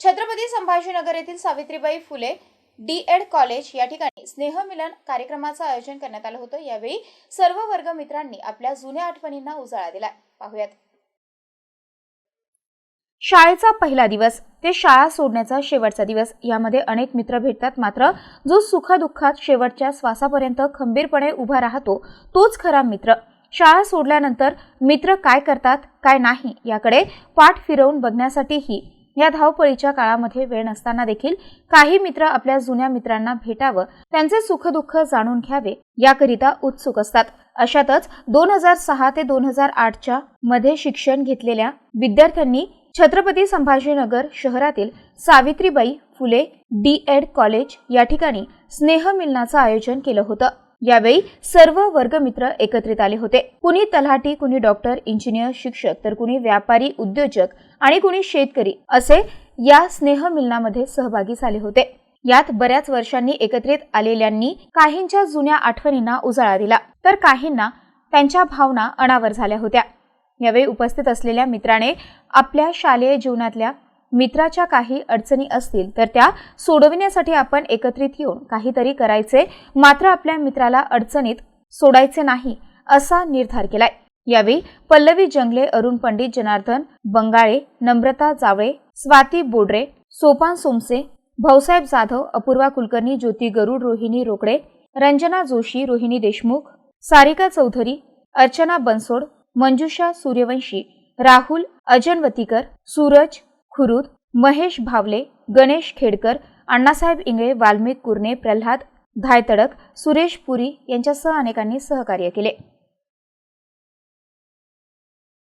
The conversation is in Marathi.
छत्रपती संभाजीनगर येथील Savitribai Phule D Ed college या ठिकाणी स्नेहमिलन कार्यक्रमाचं आयोजन करण्यात आलं होतं. यावेळी सर्व वर्ग मित्रांनी आपल्या जुन्या आठवणींना उजाळा दिला पाहुयात. शाळेचा पहिला दिवस ते शाळा सोडण्याचा शेवटचा दिवस यामध्ये अनेक मित्र भेटतात. मात्र जो सुखदुःखात शेवटच्या श्वासापर्यंत खंबीरपणे उभा राहतो तोच खरा मित्र. शाळा सोडल्यानंतर मित्र काय करतात काय नाही याकडे पाठ फिरवून बघण्यासाठीही या धावपळीच्या काळामध्ये वेळ नसताना देखील काही मित्र आपल्या जुन्या मित्रांना भेटावं त्यांचे सुखदुःख जाणून घ्यावे याकरिता उत्सुक असतात. अशातच दोन हजार सहा ते दोन हजार आठच्या मध्ये शिक्षण घेतलेल्या विद्यार्थ्यांनी छत्रपती संभाजीनगर शहरातील Savitribai Phule D Ed college या ठिकाणी स्नेहमिलनाचं आयोजन केलं होतं. यावेळी सर्व वर्गमित्र एकत्रित आले होते. कुणी तलाठी कुणी डॉक्टर इंजिनियर शिक्षक तर कुणी व्यापारी उद्योजक आणि कुणी शेतकरी असे या स्नेहमिलनामध्ये सहभागी झाले होते. यात बऱ्याच वर्षांनी एकत्रित आलेल्यांनी काहींच्या जुन्या आठवणींना उजाळा दिला. तर काहींना त्यांच्या भावना अनावर झाल्या होत्या. यावेळी उपस्थित असलेल्या मित्राने आपल्या शालेय जीवनातल्या मित्राच्या काही अडचणी असतील तर त्या सोडविण्यासाठी आपण एकत्रित येऊन काहीतरी करायचे. मात्र आपल्या मित्राला अडचणीत सोडायचे नाही असा निर्धार केलाय. यावेळी पल्लवी जंगले अरुण पंडित जनार्दन बंगाळे नम्रता जावळे स्वाती बोडरे सोपान सोमसे भाऊसाहेब जाधव अपूर्वा कुलकर्णी ज्योती गरुड रोहिणी रोकडे रंजना जोशी रोहिणी देशमुख सारिका चौधरी अर्चना बनसोड मंजुषा सूर्यवंशी राहुल अजनवतीकर सूरज खुरुद महेश भावले गणेश खेडकर अण्णासाहेब इंगळे वाल्मिक कुर्णे प्रल्हाद धायतडक सुरेश पुरी यांच्यासह अनेकांनी सहकार्य केले.